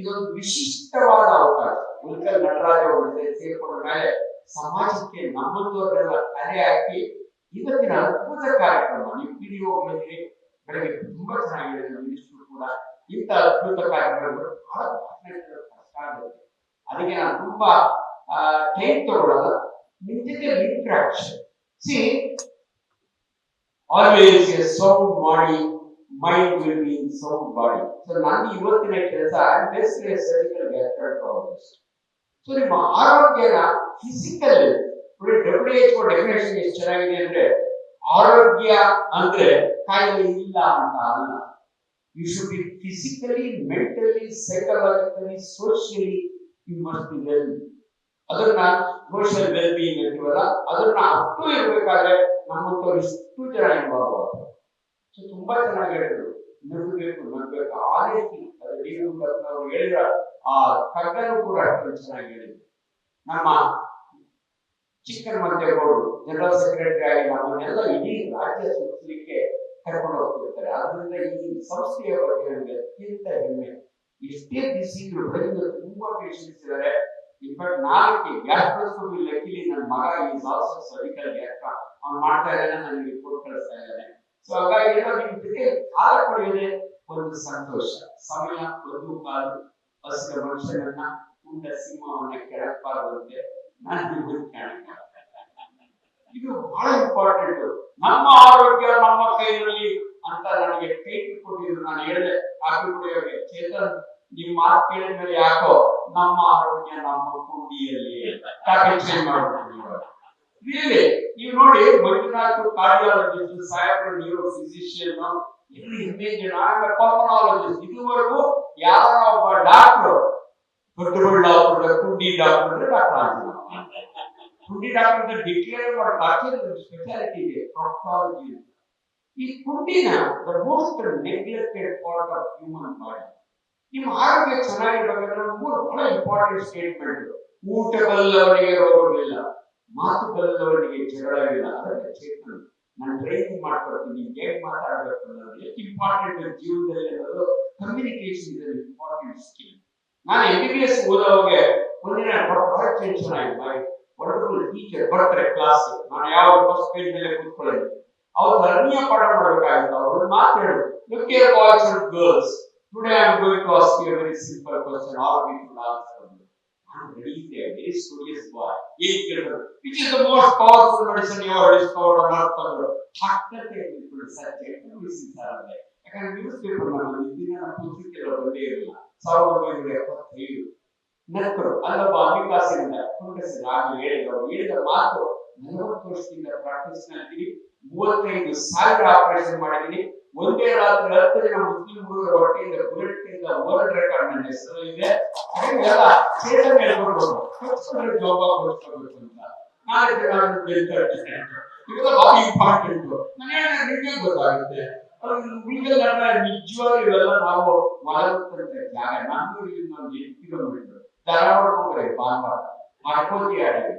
ಇದೊಂದು ವಿಶಿಷ್ಟವಾದ ಅವಕಾಶ ಉಲ್ಕಲ್ ನಟರಾಜ ಅವರ ಸೇರ್ಕೊಂಡ ಮೇಲೆ ಸಮಾಜಕ್ಕೆ ನಮ್ಮದವ್ರನ್ನೆಲ್ಲ ಕರೆ ಹಾಕಿ ಇವತ್ತಿನ ಅದ್ಭುತ ಕಾರ್ಯಕ್ರಮ. ನೀವು ಪಿಡಿಒ ಬಂದಿರಿ, ಬೆಳಗ್ಗೆ ತುಂಬಾ ಚೆನ್ನಾಗಿದೆ ಮಿನಿಸ್ಟ್ರು ಕೂಡ. ಇಂಥ ಅದ್ಭುತ ಕಾರ್ಯಕ್ರಮಗಳು ಬಹಳ ಕಷ್ಟ ಅದಕ್ಕೆ ನಾನು ತುಂಬಾ ಟೈಮ್ ತಗೊಳ್ಳಲ್ಲ ನಿಮ್ಮ ಜೊತೆ interaction see always a sound body mind will be in sound body so ನನ್ನ ಇವತ್ತಿನ ಕೆಲಸ ಬೇಸಿಗೆ ಸರ್ಜಿಕಲ್ ಗ್ಯಾಸ್ಟ್ರಾಂಟ್ರಾಲಜಿಸ್ಟ್ ಸೊ ನಿಮ್ಮ ಆರೋಗ್ಯನ physical W H O definition ಎಷ್ಟು ಚೆನ್ನಾಗಿದೆ ಅಂದ್ರೆ, ಆರೋಗ್ಯ ಅಂದ್ರೆ ಕಾಯಿಲೆ ಇಲ್ಲ ಅಂತ ಅಲ್ಲ. You should be physically mentally psychologically socially you must be well ಅದನ್ನ ಸೋಷಿಯಲ್ ವೆಲ್ ಬೀಯಿಂಗ್ ಅಂತೀವಲ್ಲ, ಅದನ್ನ ಅಷ್ಟು ಇರ್ಬೇಕಾದ್ರೆ ನಮ್ಮಂತವ್ರು ಇಷ್ಟು ಜನ ಇನ್ವಾಲ್ವ್ ಆಗ್ತಾರೆ. ಸೊ ತುಂಬಾ ಚೆನ್ನಾಗಿ ಹೇಳಿದ್ರು. ನಗಬೇಕು ನಗಬೇಕು ಆ ರೀತಿ ಹೇಳಿದ ಆ ಕಗ್ಗನು ಕೂಡ ಅಷ್ಟೊಂದು ಚೆನ್ನಾಗಿ ಹೇಳಿದ್ರು. ನಮ್ಮ ಚಿಕ್ಕನ ಮಂದೇಗೌಡರು ಜನರಲ್ ಸೆಕ್ರೆಟರಿ ಆಗಿ ನಮ್ಮನ್ನೆಲ್ಲ ಇಡೀ ರಾಜ್ಯ ಸುತ್ತಲಿಕ್ಕೆ ಕರ್ಕೊಂಡು ಹೋಗ್ತಿರ್ತಾರೆ. ಆದ್ರಿಂದ ಈ ಸಂಸ್ಥೆಯ ಬಗ್ಗೆ ನನಗೆ ಅತ್ಯಂತ ಹೆಮ್ಮೆ. ಎಷ್ಟೇ ಬಿಸಿ ಇದ್ರು ತುಂಬಾ ಪೇಷನ್ಸ್ ಇದ್ದಾರೆ. ಇನ್ಫ್ಯಾಕ್ಟ್ ನಾಲ್ಕು ಗ್ಯಾಸ್ ಲಕ್ಕಿಲಿ ನನ್ನ ಮಗ, ಈ ಆಲ್ಸೋ ಸರ್ವಿಕಲ್ ಗ್ಯಾಸ್ಟ್ರಾ ಅವ್ನು ಮಾಡ್ತಾ ಇದ್ದಾನೆ, ನನಗೆ ಕೊಟ್ಟು ಕಳಿಸ್ತಾ ಇದ್ದಾನೆ. ಸೊ ಹಾಗಾಗಿ ಏನೋ ನಿಮ್ ಜೊತೆ ಕಾಲ ಒಂದು ಸಂತೋಷ. ಸಮಯ, ಒಂದು ಕಾಲು ಹಸಿದ ಮನುಷ್ಯನನ್ನ ಉಂಡ ಸಿಂಹವನ್ನ ಕೆಳಪಾಗುವಂತೆ ನಾನು ಇದು ಬಹಳ ಇಂಪಾರ್ಟೆಂಟ್ ನಮ್ಮ ಆರೋಗ್ಯ ನಮ್ಮ ಕೈನಲ್ಲಿ ಅಂತ ನನಗೆ ಟೈಟ್ ಕೊಟ್ಟಿದ್ರು. ನಾನು ಹೇಳಿದೆ ಅಭಿಪ್ರಾಯವಾಗಿ ಚೇತನ್ ನಿಮ್ಮ ಮಾತು ಕೇಳಿದ ಮೇಲೆ ಯಾಕೋ ನಮ್ಮ ಆರೋಗ್ಯ ನಮ್ಮ ಕುಂಡಿಯಲ್ಲಿ ಕಾಫಿ ಚೇಂಜ್ ಮಾಡ್ಬಿಟ್ಟು ರಿಯಲಿ ನೀವು ನೋಡಿ ಮಂಜುನಾಥ್ ಕಾರ್ಡಿಯಾಲಜಿಸ್ಟ್ ಸಾಹೇಬ್ರು ನ್ಯೂರೋ ಫಿಸಿಷಿಯನ್ ಎಲ್ಲಿ ಇಮೇಜ್ ಪಲ್ಮನಾಲಜಿಸ್ಟ್ ಇದುವರೆಗೂ ಯಾರೋ ಒಬ್ಬ ಡಾಕ್ಟರ್ ದೊಡ್ಡ ದೊಡ್ಡ ಡಾಕ್ಟರ್ ಕುಂಡಿ ಡಾಕ್ಟರ್ ಅಂದ್ರೆ ಡಾಕ್ಟರ್ ಆಗಿಲ್ಲ ಕುಂಡಿ ಡಾಕ್ಟರ್ ಅಂತ ಡಿಕ್ಲೇರ್ ಮಾಡೋ ಡಾಕ್ಟರ್ ಸ್ಪೆಷಾಲಿಟಿ ಇದೆ ಪ್ರೊಕ್ಟಾಲಜಿ ಈ ಕುಂಡಿನ the most neglected part of human body ನಿಮ್ಮ ಆರೋಗ್ಯ ಚೆನ್ನಾಗಿರ್ಬೇಕಾದ್ರೆ ಮೂರು ಬಹಳ ಇಂಪಾರ್ಟೆಂಟ್ ಸ್ಟೇಟ್ಮೆಂಟ್ ಊಟ ಬಲ್ಲವನಿಗೆ ರೋಗವಿಲ್ಲ ಮಾತು ಬಲ್ಲವನಿಗೆ ಜಗಳವಿಲ್ಲ ಅದಕ್ಕೆ ಚೇತನ. ನಾನು ಟ್ರೈನಿಂಗ್ ಮಾಡ್ಕೊಡ್ತೀನಿ ಹೇಗೆ ಮಾತಾಡಬೇಕು ಅನ್ನೋದು ಎಷ್ಟು ಇಂಪಾರ್ಟೆಂಟ್ ಜೀವನದಲ್ಲಿ ಅನ್ನೋದು ಕಮ್ಯುನಿಕೇಶನ್ ಇಸ್ ಇಂಪಾರ್ಟೆಂಟ್ ಸ್ಕಿಲ್ ನಾನು ಎಂ ಬಿ ಬಿ ಎಸ್ ಓದೋವಾಗ ಒಂದಿನ ಬಹಳ ಟೆನ್ಷನ್ ಆಯ್ತು. ಮೈ ವಂಡರ್ಫುಲ್ ಟೀಚರ್ ಬರ್ತಾರೆ ಕ್ಲಾಸ್ ನಾನು ಯಾವ ಫಸ್ಟ್ ಪೇಜ್ ಮೇಲೆ ಕೂತ್ಕೊಳ್ಳೋದು ಅವ್ರು ಧರ್ಮೀಯ ಪಾಠ ಮಾಡಬೇಕಾಗಿತ್ತು. ಅವ್ರು ಮಾತು ಹೇಳುದು look here boys and girls today I am going to ask you very simple question are should answer Studious boy. ಏನ್ ಕೇಳಿದ್ರು which is the most powerful medicine you have discovered on earth ಅಂದ್ರು ಠಾಕತೆ ಹೇಳ್ಬಿಟ್ಟು subject ಉಳಿಸಿದ್ದಾರೆ ಯಾಕಂದ್ರೆ news paper ನಾನು ಇಂದಿನ ನಮ್ಮ ಪುಸ್ತಕೆಲ್ಲ ಬಂದೇ ಇರಲಿಲ್ಲ ಸಾವಿರದ ಒಂಬೈನೂರ ಎಪ್ಪತ್ತೈದು ನಕ್ಕರು ಅಲ್ಲೊಬ್ಬ ಅಮಿಕಾಸಿನಿಂದ ಕುಂಡಸಿದ ಆಗಲೇ ಹೇಳಿದ್ರು ಅವ್ರು ಹೇಳಿದ ಮಾತು ನಲವತ್ತು ವರ್ಷದಿಂದ ಪ್ರಾಕ್ಟೀಸ್ನಲ್ಲಿ ಮೂವತ್ತೈದು ಸಾವಿರ ಆಪರೇಷನ್ ಮಾಡಿದೀನಿ ಒಂದೇ ರಾತ್ರಿ ಹತ್ತು ಜನ ಮುಸ್ಲಿಂ ಹುಡುಗರ ಹೊಟ್ಟೆಯಿಂದ ಬುಲೆಟ್ ಇಂದ ವರ್ಲ್ಡ್ ರೆಕಾರ್ಡ್ ನನ್ನ ಹೆಸರು ಇದೆ. ಹಾಗೆಲ್ಲ ಚೇತನ್ ಹೇಳ್ಕೊಂಡು ಕೊಡ್ಸ್ಕೊಂಡ್ರೆ ಜೋಬ ಅಂತ. ಇವೆಲ್ಲ ಧಾರವಾಡ ಇವತ್ತು ಎರಡು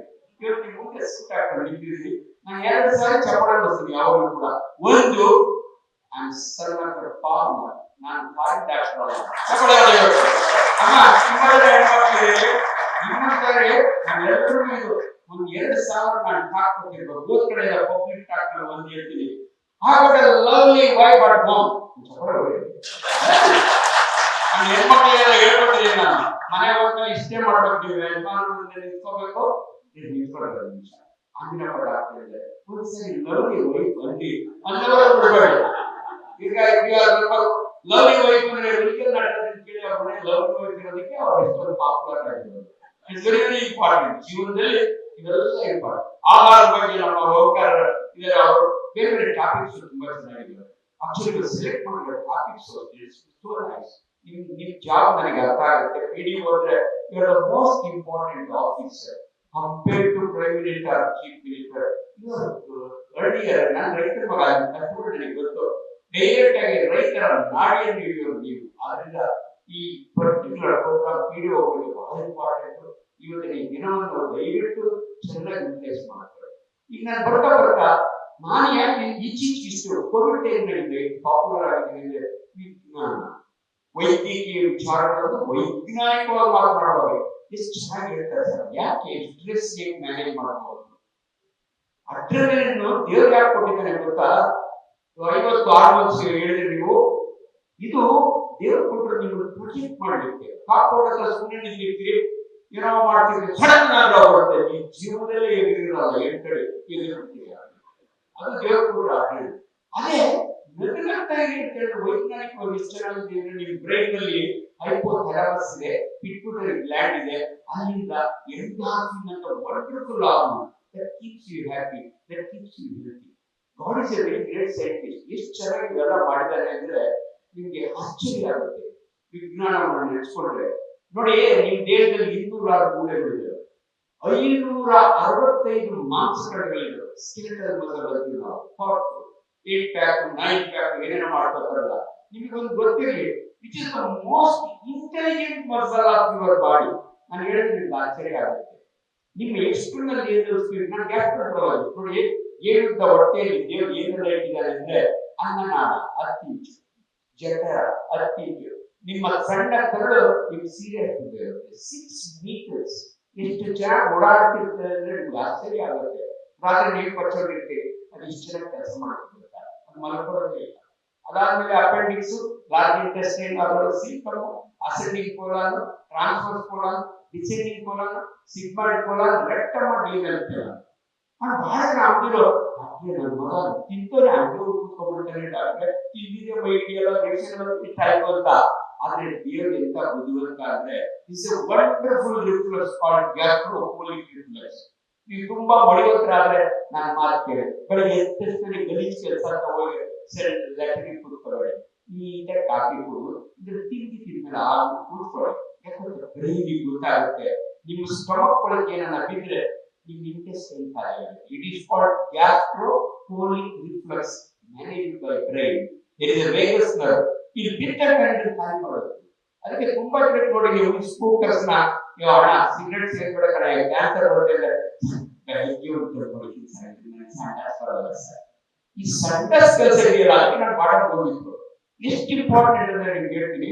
ಯಾವಾಗಲೂ ಕೂಡ ಒಂದು I am son of farmer ನಾನು ಫಾರಿನ್ ಡಾಕ್ಟರ್ ಅಮ್ಮ ನಿಮ್ಮಲ್ಲಿ ಹೆಣ್ಮಕ್ಳಿಗೆ ನಿಮ್ಮಂತಾರೆ ನಾನು ಎಲ್ಲರೂ ಇದು ಒಂದು ಎರಡು ಸಾವಿರ ನಾನು ಟಾಕ್ ಕೊಟ್ಟಿರ್ಬೇಕು ಮೂರ್ ಕಡೆ ಪಬ್ಲಿಕ್ ಟಾಕ್ ಒಂದು ಹೇಳ್ತೀನಿ. ಹಾಗಾದ್ರೆ ಲವ್ಲಿ ವೈಫ್ ಅಟ್ ಹೋಮ್. ನಾನು ಹೆಣ್ಮಕ್ಳಿಗೆಲ್ಲ ಹೇಳ್ಕೊಟ್ಟಿದ್ದೀನಿ ನಾನು. ಮನೆ ಹೋಗ್ತಾ ಇಷ್ಟೇ ಮಾಡ್ಬೇಕು ನೀವು ಯಜಮಾನ ನಿಂತ್ಕೋಬೇಕು ನೀವು ನಿಂತ್ಕೊಳ್ಳೋದು ಒಂದು ನಿಮಿಷ. ಅಂದಿನ ಪಡ ಆಗ್ತಿದೆ ಒಂದ್ಸರಿ ಲವ್ಲಿ ವೈಫ್ ಅಂದಿ ಅಂದವರ ಬಿಡಬೇಡಿ ಈಗ ಲವ್ಲಿ ವೈಫ್ ಅಂದ್ರೆ ರಿಲಿಜನ್ ನಾಟಕದಲ್ಲಿ ಕೇಳಿ ಅವ್ರ ಮನೆ ಲವ್ಲಿ ವೈಫ್ ಇರೋದಕ್ಕೆ ಅವ್ರು ಎಷ್ಟೊಂದು ಪಾಪ್ಯುಲರ್ ಆಗಿರೋದು ಇಟ್ಸ್ ವೆರಿ ವೆರಿ ಇಂಪಾರ್ಟೆಂಟ್ ಜೀವನದಲ್ಲಿ ಇವೆಲ್ಲ ಇಂಪಾರ್ಟೆಂಟ್ ಆಹಾರದ ಬಗ್ಗೆ ನಮ್ಮ ಹೋಗ್ತಾರ ಇದರ ಅವರು ಬೇರೆ ಬೇರೆ ಟಾಪಿಕ್ಸ್ ತುಂಬಾ ಚೆನ್ನಾಗಿದ್ದಾರೆ ಆಕ್ಚುಲಿ ಸೆಲೆಕ್ಟ್ ಮಾಡಿರೋ ಟಾಪಿಕ್ಸ್ ಸೋ ನೈಸ್ ನಿಮ್ ನಿಮ್ ಜಾಬ್ ನನಗೆ ಅರ್ಥ ಆಗುತ್ತೆ ಪಿ ಡಿ ಹೋದ್ರೆ you are the most important officer compare to prime minister chief minister earlier ನಾನು ರೈತರ ಮಗ ಕಷ್ಟಪಟ್ಟು ನನಗೆ ಗೊತ್ತು ಡೈರೆಕ್ಟ್ ಆಗಿ ರೈತರ ನಾಡಿಯನ್ನು ಹಿಡಿಯೋರು ನೀವು. ಆದ್ರಿಂದ ಈ ಪರ್ಟಿಕ್ಯುಲರ್ ಪ್ರೋಗ್ರಾಮ್ ವಿಡಿಯೋಗಳು ಬಹಳ ಇಂಪಾರ್ಟೆಂಟ್ ಇವತ್ತಿನ ಈ ದಿನವನ್ನು ದಯವಿಟ್ಟು ಚೆನ್ನಾಗಿ ಯುಟಿಲೈಸ್ ಮಾಡ್ತಾರೆ ಈಗ ನಾನು ಬರ್ತಾ ಬರ್ತಾ ನಾನು ಯಾಕೆ ಈಚೀಚೆ ಇಷ್ಟು ಕೋವಿಡ್ ಟೈಮ್ ನಲ್ಲಿದೆ ಪಾಪ್ಯುಲರ್ ಆಗಿದೆ ವೈದ್ಯಕೀಯ ವಿಚಾರಗಳನ್ನು ವೈಜ್ಞಾನಿಕವಾಗಿ ಮಾತನಾಡುವಾಗ ಎಷ್ಟು ಚೆನ್ನಾಗಿ ಹೇಳ್ತಾರೆ ಸರ್. ಯಾಕೆ ಸ್ಟ್ರೆಸ್ ಹೇಗೆ ಮ್ಯಾನೇಜ್ ಮಾಡಬಹುದು ಅಡ್ರೆನಲಿನ್ ದೇವ್ರು ಯಾಕೆ ಕೊಟ್ಟಿದ್ದಾನೆ ಗೊತ್ತಾ? ಐವತ್ತು ಹಾರ್ಮೋನ್ಸ್ ಹೇಳಿದ್ರೆ ನೀವು, ಇದು ದೇವರು ಕೊಟ್ಟರೆ ನಿಮ್ಮನ್ನು ಪ್ರೊಟೆಕ್ಟ್ ಮಾಡಲಿಕ್ಕೆ. ಏನೋ ಮಾಡ್ತಿದ್ರೆ ಸಡನ್ ಆಗಿ ಬರುತ್ತೆ ಈ ಅದು ದೇವರು ಅಡ್ರೆನಲಿನ್ ಅದೇ ಅಂತ ಹೇಳಿದ್ರೆ ವೈಜ್ಞಾನಿಕವಾಗಿ ವಿಚಾರದಲ್ಲಿ ನಿಮ್ಮ ಬ್ರೈನ್ನಲ್ಲಿ ಹೈಪೋಥಾಲಮಸ್ ಇದೆ ಪಿಟ್ಯೂಟರಿ ಗ್ಲ್ಯಾಂಡ್ ಇದೆ. ಅಲ್ಲಿಂದ ಎಂಡಾರ್ಫಿನ್ ಅಂತ wonderful hormone that keeps you happy that keeps you healthy God is a very great scientist ಎಷ್ಟು ಚೆನ್ನಾಗಿ ಇವೆಲ್ಲ ಮಾಡಿದ್ದಾರೆ ಅಂದ್ರೆ ನಿಮ್ಗೆ ಆಶ್ಚರ್ಯ ಆಗುತ್ತೆ. ವಿಜ್ಞಾನವನ್ನು ನಡೆಸ್ಕೊಂಡ್ರೆ. ನೋಡಿ ನಿಮ್ ದೇಹದಲ್ಲಿ ಇನ್ನೂರ ಆರು ಮೂಳೆಗಳಿದೆ ಐನೂರ ಅರವತ್ತೈದು ಮಾಂಸಖಂಡಗಳಿವೆ ಸ್ಕೆಲೆಟಲ್ ಮಸಲ್ ಅಂತೀವಿ ನಾವು ಏಟ್ ಪ್ಯಾಕ್ ನೈನ್ ಪ್ಯಾಕ್ ಏನೇನೋ ಮಾಡ್ಕೊತಾರಲ್ಲ. ಒಂದು ಗೊತ್ತಿರಲಿ which is the most intelligent muscle of your body ನಾನು ಹೇಳಿದ್ರೆ ನಿಮ್ಗೆ ಆಶ್ಚರ್ಯ ಆಗುತ್ತೆ ನಿಮ್ಮ ಎಕ್ಸ್ಟರ್ನಲ್ ಏನು ತೋರಿಸ್ತೀವಿ ನಾನು ಗ್ಯಾಸ್ಟ್ರೋಂಟ್ರಾಲಜಿ ನೋಡಿ ಏನುದ್ದ ಹೊಟ್ಟೆಯಲ್ಲಿ ದೇವರು ಏನೆಲ್ಲ ಇಟ್ಟಿದ್ದಾರೆ ಅಂದ್ರೆ ಅನ್ನನಾಳ ಅತ್ತಿ ಜಠರ ಅತ್ತಿ ನಿಮ್ಮ ಸಣ್ಣ ಕರಳು ನಿಮ್ಗೆ ಸೀರಿಯಸ್ ಇರುತ್ತೆ. ಸಿಕ್ಸ್ ಮೀಟರ್ಸ್ ಎಷ್ಟು ಚೆನ್ನಾಗಿ ಓಡಾಡ್ತಿರ್ತದೆ ಅಂದ್ರೆ ನಿಮ್ಗೆ ಆಶ್ಚರ್ಯ ಆಗುತ್ತೆ. ರಾತ್ರಿ ನೀರು ಪಚ್ಚೋಗಿರ್ತೀವಿ ಅದು ಇಷ್ಟು ಚೆನ್ನಾಗಿ ಕೆಲಸ ಮಾಡ್ತಿರ್ತಾರೆ ಅದು ಮಲ್ಕೊಳ್ಳೋದೇ ಇಲ್ಲ? ಅದಾದ್ಮೇಲೆ ಅಪೆಂಡಿಕ್ಸ್ ಲಾರ್ಜ್ ಇಂಟೆಸ್ಟೈನ್ ಅದರೊಳಗೆ simple ascending colon transfer colon descending colon sigmoid colon rectum deal ಅಂತೀರ ಅವ್ನು ಬಹಳ ಆಗ್ತಿರೋ ಡಾಕ್ಟ್ರೆ ನನ್ನ ಮಗ ತಿಂತೋನೆ ಹಂಗೆ ಕೂತ್ಕೊಂಡ್ಬಿಡ್ತಾನೆ ಡಾಕ್ಟ್ರೆ ತಿಂದಿದೆ ರೇಷನ್ ಇಷ್ಟ ಆಯ್ತು ಅಂತ. ಆದ್ರೆ ದೇವ್ರು ಎಂತ ಬುದ್ಧಿವಂತ ಅಂದ್ರೆ is a wonderful reflex called gastrocolic reflex ನೀವು ತುಂಬಾ ಮಡಿವಂತರಾದ್ರೆ ನಾನು ಕೇಳಿ ಬೆಳಗ್ಗೆ ತಕ್ಷಣ ಗಲೀಜ್ ಕೆಲಸ ಅಂತ ಹೋಗಿ ಸರಿ ಲೆಟರಿಗೆ ಕುಡ್ಕೊಳ್ಳಿ ನೀಟಾಗಿ ಕಾಫಿ ಕುಡಿದು, ಇದ್ರ ತಿಂಡಿ ಆ ಕೂತ್ಕೊಳ್ಳಿ ಯಾಕಂದ್ರೆ ಬ್ರೈನಿಗೆ ಗೊತ್ತಾಗುತ್ತೆ. ನಿಮ್ಮ ಸ್ಟಮಕ್ ಒಳಗೆ ಏನನ್ನ ಬಿದ್ರೆ ಇಂಟೆಸ್ಟೈನ್ ಖಾಲಿ ಆಗುತ್ತೆ it is called gastrocolic reflex managed by brain it is vagus nerve ಇದು ಕಂಡು ಖಾಲಿ ಮಾಡೋದು? ಅದಕ್ಕೆ ತುಂಬಾ ಜನ ನೋಡಿ ನೀವು ಸ್ಮೋಕರ್ಸ್ನ ನೀವು ಹಣ ಸಿಗರೆಟ್ ಸೇರ್ಬೇಡ ಕಡೆ ಕ್ಯಾನ್ಸರ್ ಬರುತ್ತೆ ಈ ಸಣ್ಣ ಕೆಲಸ ಇದೆಯಲ್ಲ ಅದಕ್ಕೆ ನಾನು ಹೋಗಿದ್ದು. ಎಷ್ಟು ಇಂಪಾರ್ಟೆಂಟ್ ಅಂತ ನಿಮ್ಗೆ ಹೇಳ್ತೀನಿ.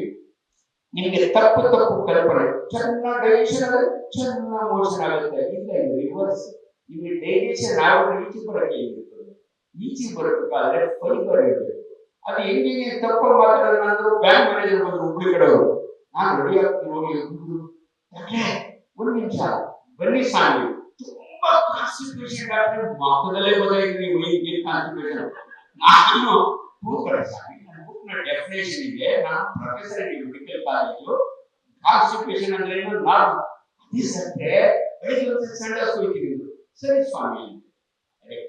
ನಿಮಗೆ ತಪ್ಪು ತಪ್ಪು ಕಲ್ಪನೆ ಚೆನ್ನಾಗಿ ಡೈಜೆಷನ್ ಆದರೆ ಚೆನ್ನಾಗಿ ಮೋಷನ್ ಆಗುತ್ತೆ ಇಲ್ಲ ಇದು ರಿವರ್ಸ್ ನಿಮಗೆ ಡೈಜೆಷನ್ ಆಗೋದು ಈಚೆ ಬರಕ್ಕೆ ಇರ್ತದೆ ಈಚೆ ಬರಬೇಕಾದ್ರೆ ಫೈಬರ್ ಇರಬೇಕು ಅದು ಹೆಂಗೆ ತಪ್ಪ ಮಾತಾಡೋಣ ಅಂದ್ರೆ ಬ್ಯಾಂಕ್ ಮ್ಯಾನೇಜರ್ ಬಂದ್ರು ಹುಬ್ಳಿ ಕಡೆಯವರು ನಾನು ರೆಡಿ ಆಗ್ತೀನಿ, ಹೋಗಿ ಒಂದು ನಿಮಿಷ. ಬನ್ನಿ ಸ್ವಾಮಿ. ತುಂಬಾ ಕಾನ್ಸ್ಟಿಪೇಷನ್ ಡಾಕ್ಟರ್ ಮಕ್ಕದಲ್ಲೇ ಬದಲಾಗಿದೆ ವೈದ್ಯ ಕಾನ್ಸ್ಟಿಪೇಷನ್ ನಾನು ಕೂತ್ಕೊಳ್ಳಿ ಸ್ವಾಮಿ. ಡೆಫಿನೇಷನ್ ಇದೆ ನಾನು ಪ್ರೊಫೆಸರ್ ಮೆಡಿಕಲ್ ಕಾಲೇಜು ಕಾನ್ಸ್ಟಿಟ್ಯೂಷನ್ ಅಂದ್ರೆ ಏನು? ನಾನು ಅದೇ ಸತ್ರೆ ಬೆಳಿಗ್ಗೆ ಒಂದು ಸರಿ ಸ್ವಾಮಿ.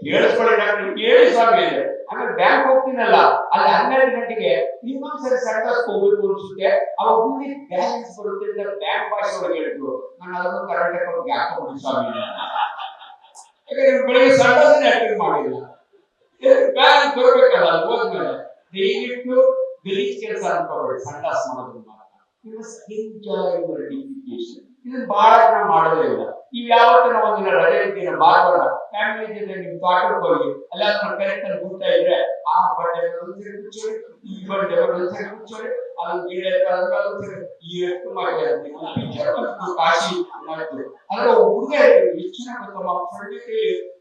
ಕೇಳಿಸ್ಕೊಳ್ಳಿ ಡಾಕ್ಟರ್, ಕೇಳಿ ಸ್ವಾಮಿ ಆಮೇಲೆ ಬ್ಯಾಂಕ್ ಹೋಗ್ತೀನಲ್ಲ, ಅಲ್ಲಿ ಹನ್ನೆರಡು ಗಂಟೆಗೆ ಇನ್ನೊಂದ್ಸರಿ ಸಣ್ಣ ಹೋಗ್ಬೇಕು ಅನ್ಸುತ್ತೆ. ಅವಾಗ ಮುಂದೆ ಬ್ಯಾಲೆನ್ಸ್ ಬರುತ್ತೆ ಅಂತ ಬ್ಯಾಂಕ್ ಭಾಷೆ ಒಳಗೆ ಹೇಳಿದ್ರು. ನಾನು ಅದನ್ನು ಆಗಿ ಹಾಕೊಂಡು ಸ್ವಾಮಿ. ಯಾಕಂದ್ರೆ ಬೆಳಿಗ್ಗೆ ಸಂಡಾಸನೇ ಅಟೆಂಡ್ ಮಾಡಿಲ್ಲ? ಬ್ಯಾಂಕ್ ಬರ್ಬೇಕಲ್ಲ ಹೋದ್ಮೇಲೆ. ದಯವಿಟ್ಟು ಗಲೀಜ್ ಕೆಲಸ ಅನ್ಕೋಬೇಡಿ ಸಂಡಾಸ್ ಮಾಡೋದನ್ನ ಮಾತ್ರ ಯು ಎಂಜಾಯ್ ಯುವರ್ ಇದನ್ನ ಬಹಳ ಜನ ಮಾಡೋದೇ ಇಲ್ಲ. ನೀವು ಯಾವತ್ತಿನ ಒಂದಿನ ರಜೆ ಫ್ಯಾಮಿಲಿ ಜೊತೆ ತೋಟಕ್ಕೆ ಹೋಗಿ ಕರೆಕ್ಟ್ ಅಲ್ಲಿ ಇದ್ರೆ, ಆ ಬಟ್ಟೆ ಈ ಬಟ್ಟೆ ಗಿಡ ಈ ಎಷ್ಟು ಕಾಶಿ ಮಾಡಿದ್ರು ಹುಡುಗ ಹೆಚ್ಚಿನ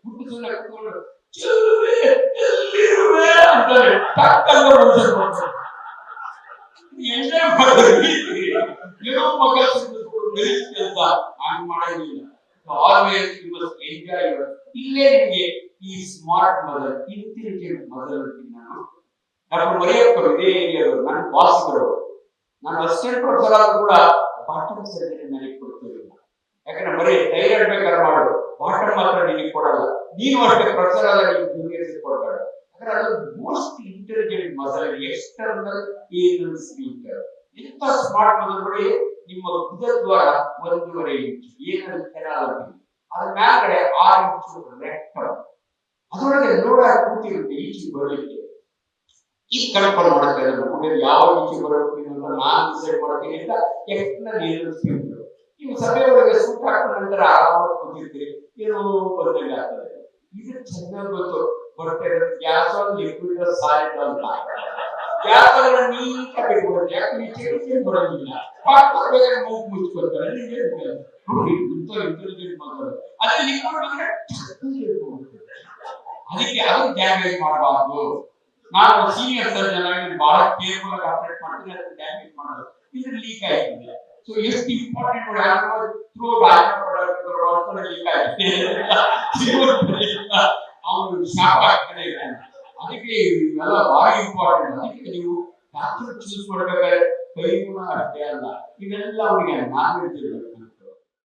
ಹುಟ್ಟು ಸುಳ್ಳ ಕೂತ್ಕೊಂಡು ಚೆಲುವೆ ಎಲ್ಲಿರುವೆ ಅಂತಾನೆ ಟಕ್ಕಂತ ಮನುಷ್ಯರು ಬರ್ತಾರೆ ಎಂಜಾಯ್ ಮಾಡೋದು ಏನೋ ಮಗ ಗಲೀಜ್ ಕೆಲಸ ಹಂಗ್ ಮಾಡೋದಿಲ್ಲ always you must enjoy your ಇಲ್ಲೇ ನಿಮಗೆ ಈ ಸ್ಮಾರ್ಟ್ ಮದರ್ ಇಂಟೆಲಿಜೆಂಟ್ ಮದರ್ ಅಂತೀನಿ ನಾನು ಡಾಕ್ಟರ್ ಮರಿಯಪ್ಪರು ಇದೇ ಏರಿಯಾದವರು ನನ್ನ ಬಾಸ್ಗಳು ನಾನು ಅಸಿಸ್ಟೆಂಟ್ ಪ್ರೊಫೆಸರ್ ಆದ್ರೂ ಕೂಡ ಬಾಟಮ್ ಸರ್ಜರಿ ನನಗೆ ಕೊಡ್ತಿರಲಿಲ್ಲ ಯಾಕಂದ್ರೆ ಬರೀ ಥೈರಾಯ್ಡ್ ಬೇಕಾದ್ರೆ ಮಾಡು ಬಾಟಮ್ ಮಾತ್ರ ನಿನಗೆ ಕೊಡಲ್ಲ ನೀನು ಅಷ್ಟೇ ಪ್ರೊಫೆಸರ್ ಆದ ನೀವು ಜೂನಿಯರ್ಸ್ ಕೊಡಬೇಡ ಯಾಕಂದ್ರೆ ಅದು most intelligent muscle external anal sphincter ಎಂತ ಸ್ಮಾರ್ಟ್ ಮಸಲ್ ನೋಡಿ, ನಿಮ್ಮ ಬುಧದ್ವಾರ ಒಂದೂವರೆ ಇಂಚು ಏನಲ್ ಕೆನಾಲ್ ಅದ್ರ ಮ್ಯಾಲ್ಗಡೆ ಆರು ಇಂಚು ರೆಕ್ಟಮ್ ಅದರೊಳಗೆ ನೋಡ ಕೂತಿರುತ್ತೆ ಈಚೆ ಬರಲಿಕ್ಕೆ. ಈ ಕಲ್ಪನೆ ಮಾಡ್ತಾ ಇದ್ದಾರೆ ಯಾವ ಈಚೆ ಬರಬೇಕು ಅಂತ ನಾನು ಡಿಸೈಡ್ ಮಾಡ್ತೀನಿ ಅಂತ ಎಕ್ಸ್ಟರ್ನಲ್ ಏನಲ್ ಸ್ಪೀಕರ್ ನೀವು ಸಭೆ ಒಳಗೆ ಸೂಟ್ ಹಾಕೊಂಡ ನಂತರ ಆರಾಮಾಗಿ ಕೂತಿರ್ತೀರಿ, ಏನೋ ಬಂದಂಗೆ ಆಗ್ತದೆ. ಇದು ಚೆನ್ನಾಗಿ ಗೊತ್ತು, ಬರ್ತಾ ಗ್ಯಾಸ್ ಒಂದು ಲಿಕ್ವಿಡ್ ಸಾಲಿಡ್ ಅಂತ ಯಾಕಂದ್ರೆ ನೀಟಾಗಿ ಇಟ್ಕೊಳ್ಳಿ ಯಾಕೆ ನೀವು ಏನು ಬರೋದಿಲ್ಲ ಬೇಕಾದ್ರೆ ಮೂಗು ಮುಚ್ಕೊಳ್ತಾರೆ. ನೋಡಿ ಇಂಥ ಇಂಟೆಲಿಜೆಂಟ್ ಮಾತಾಡೋದು ಅದೇ ಲಿಕ್ವಿಡ್ ಅಂದ್ರೆ ಅದಕ್ಕೆ ಅದು ಡ್ಯಾಮೇಜ್ ಮಾಡಬಾರ್ದು ನಾನು ಸೀನಿಯರ್ ಸರ್ಜನ್ ಆಗಿ ಬಹಳ ಕೇರ್ಫುಲ್ ಆಗಿ ಆಪರೇಟ್ ಅದಕ್ಕೆ ಡ್ಯಾಮೇಜ್ ಮಾಡೋದು ಇದು ಲೀಕ್ ಆಗಿದೆ ಸೊ ಎಷ್ಟು ಇಂಪಾರ್ಟೆಂಟ್ ಯಾರೋ ಥ್ರೂ ಪ್ರಾಡಕ್ಟ್ ಲೀಕ್ ಆಗಿದೆ ಅವನು ಶಾಪ್ ಆಗ್ತಾನೆ ಇದ್ದಾನೆ ಅದಕ್ಕೆ ಇವೆಲ್ಲ ಭಾರಿ ಇಂಪಾರ್ಟೆಂಟ್ ಅದಕ್ಕೆ ನೀವು ಡಾಕ್ಟರ್ ಚೂಸ್ ಮಾಡ್ಬೇಕಾದ್ರೆ ಕೈ ಗುಣ ಅಷ್ಟೇ ಅಲ್ಲ ಇವೆಲ್ಲ ಅವನಿಗೆ ನಾಲೆಡ್ಜ್ ಇರಬೇಕು